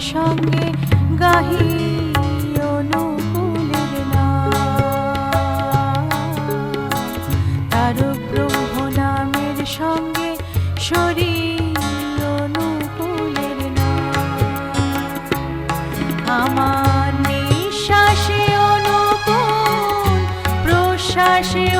সঙ্গে গাহি তার আমার নিঃশ্বাসে অনুকূল প্রশ্বাসে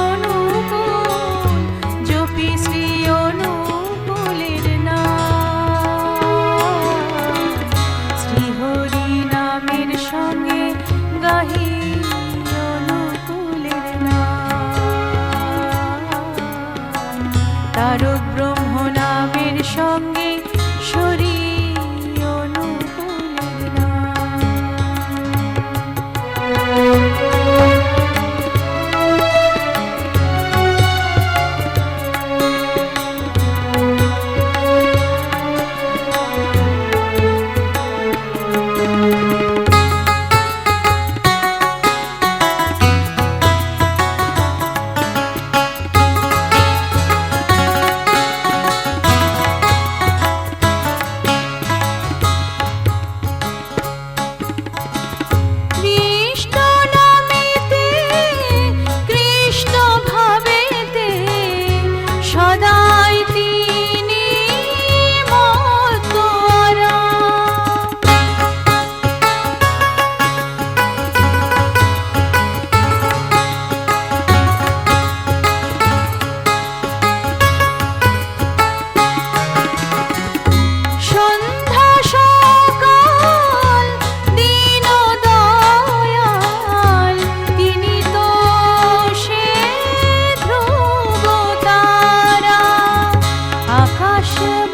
是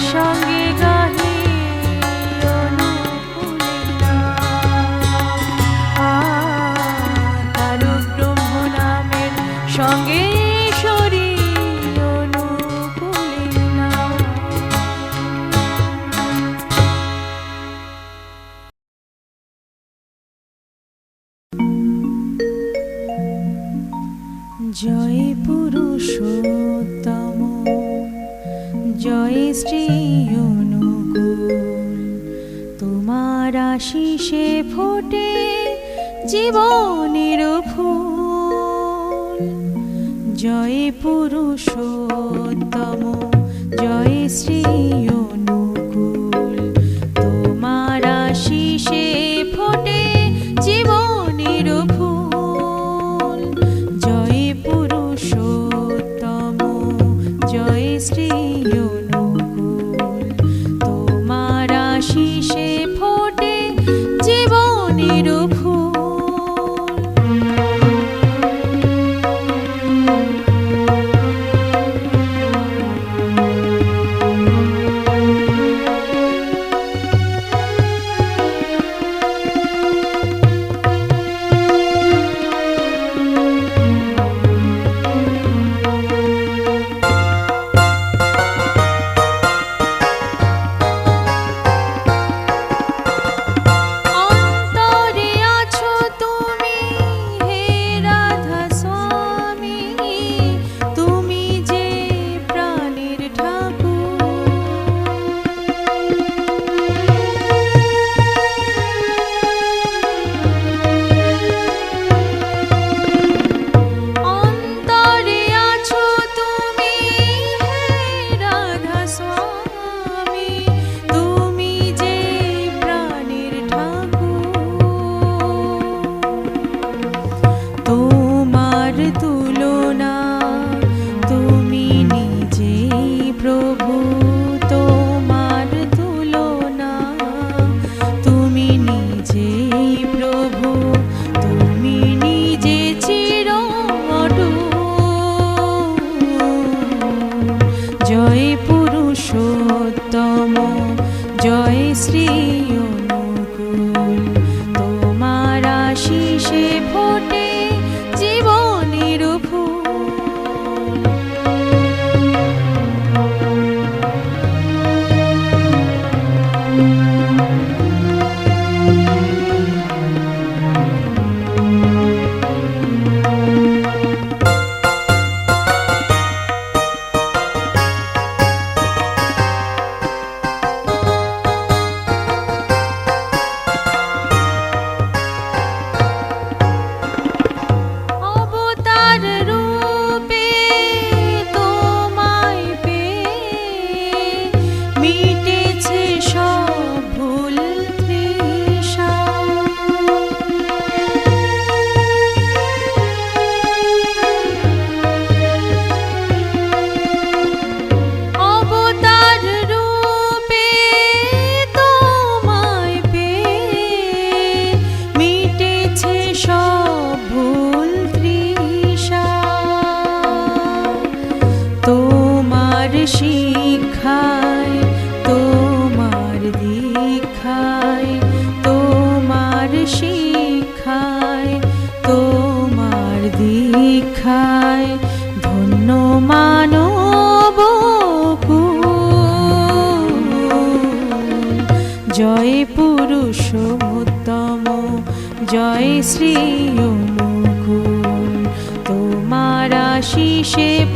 山 উত্তম। জয় শ্রী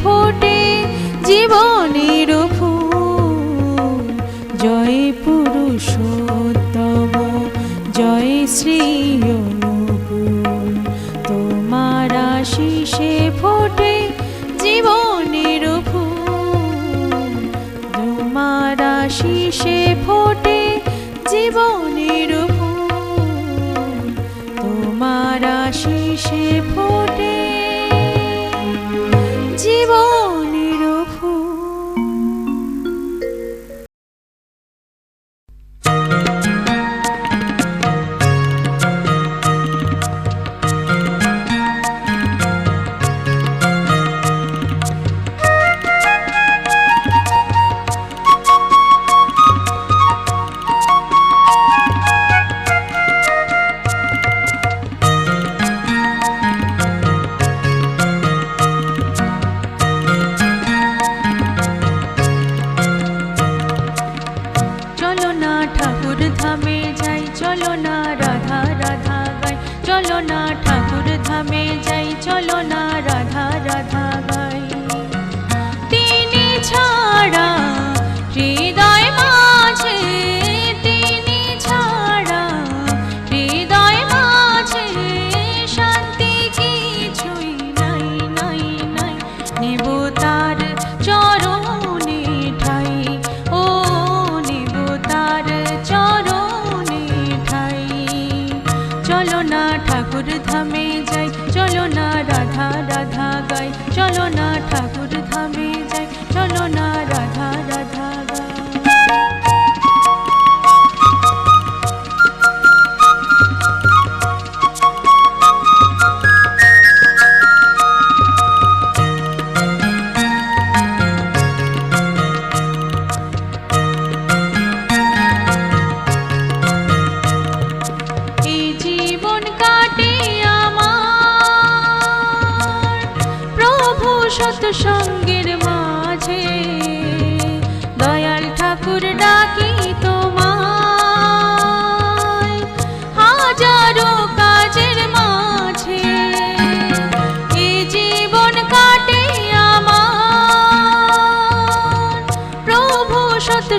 ফোটে জীবনের ফুল। জয় পুরুষোত্তম, জয় শ্রী অনুকূল। তোমার আশিসে ফোটে জীবনের ফুল। তোমার আশিসে ফোটে ধামে যাই, চলো না রাধা রাধা গাই, চলো না ঠাকুর ধামে যাই, চলো না রাধা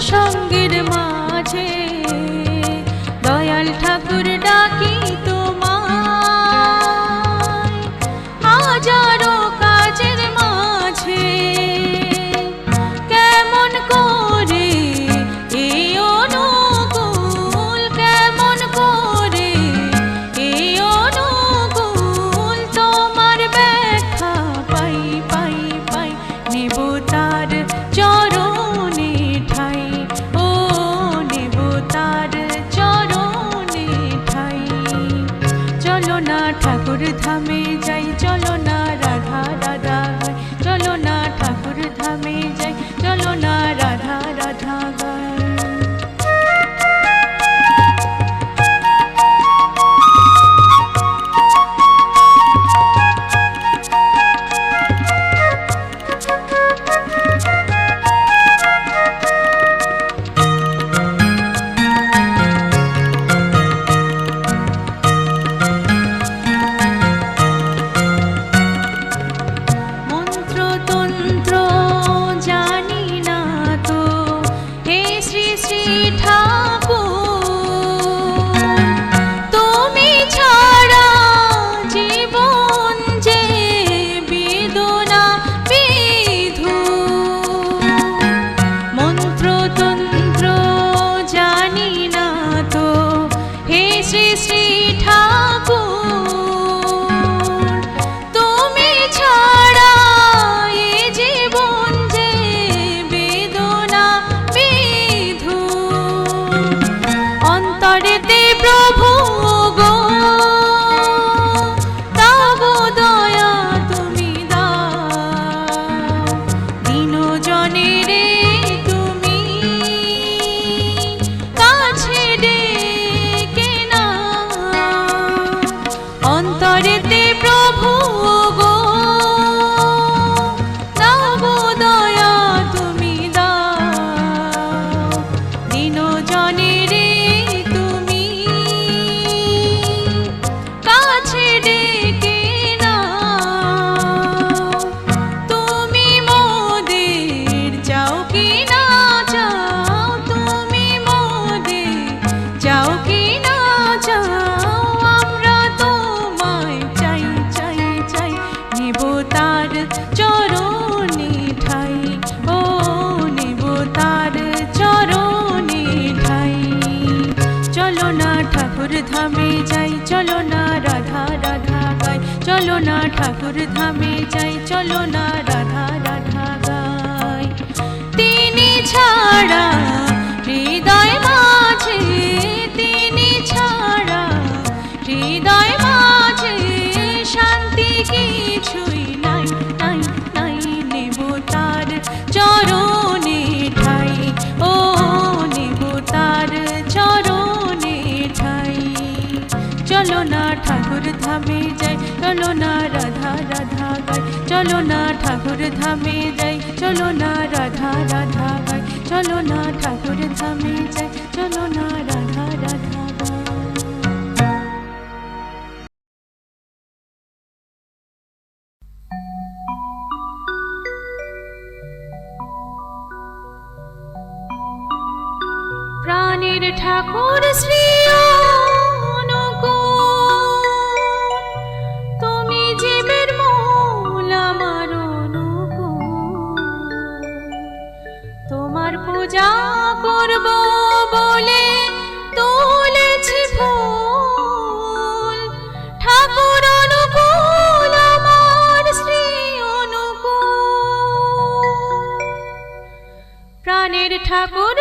সঙ্গীর মাঝে চলো না, ঠাকুর ধামে যাই, চলো না, রাধা রাধা গাই। তিনি ছাড়া হৃদয় মাঝে, তিনি ছাড়া হৃদয় মাঝে শান্তি কিছুই না। চলো না ঠাকুর ধামে যাই, চলো না রাধা রাধা গাই, চলো না ঠাকুর ধামে যাই, চলো না রাধা রাধা গাই, চলো না ঠাকুর ধামে যাই, চলো না রাধা প্রাণের ঠাকুর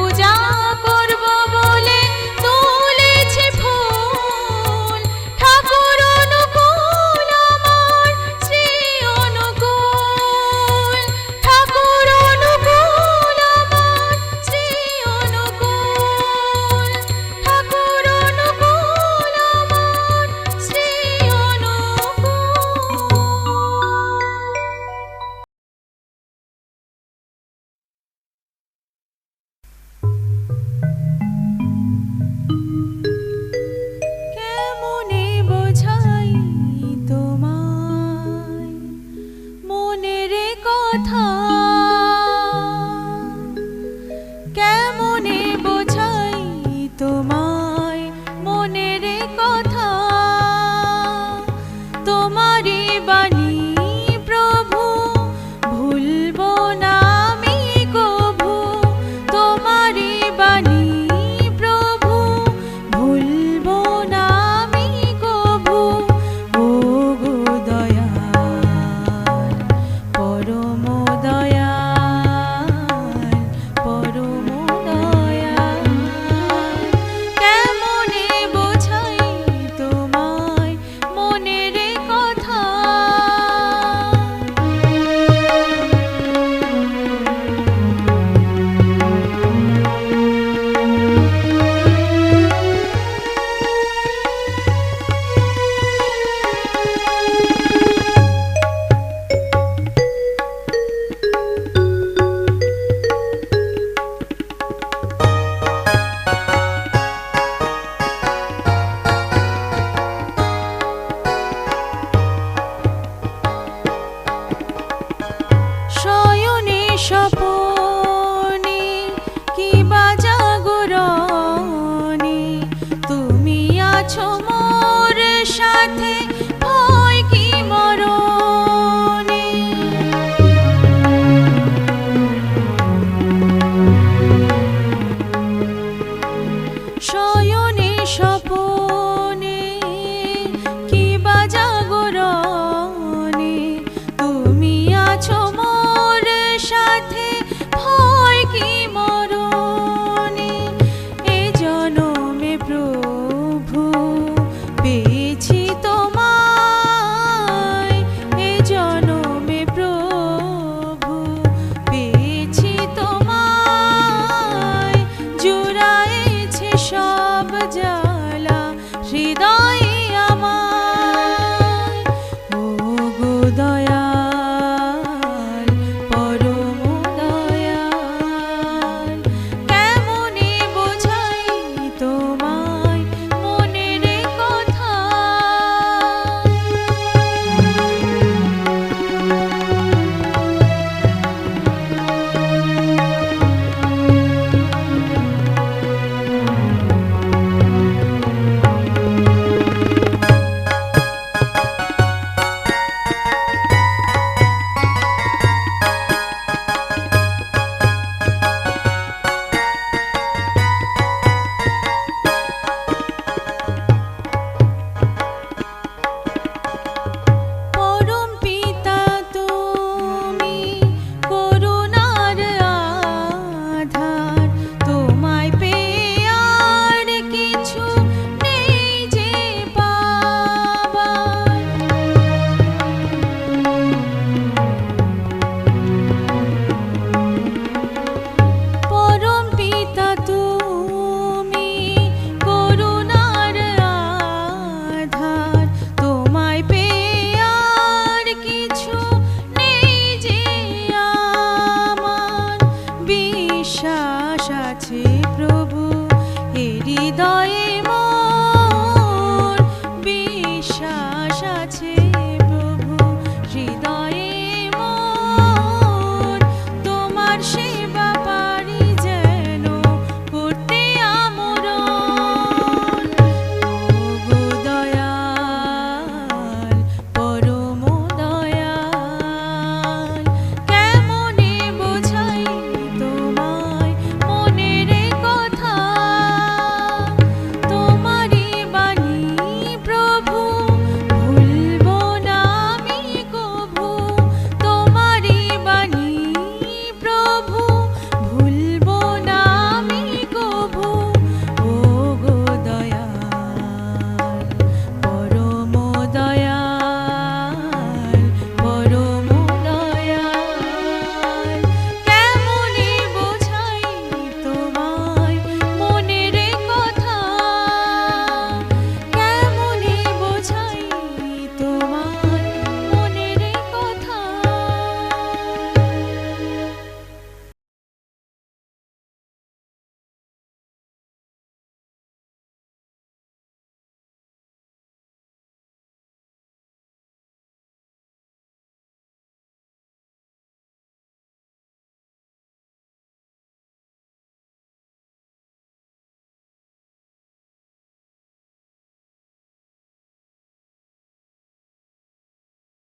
পূজা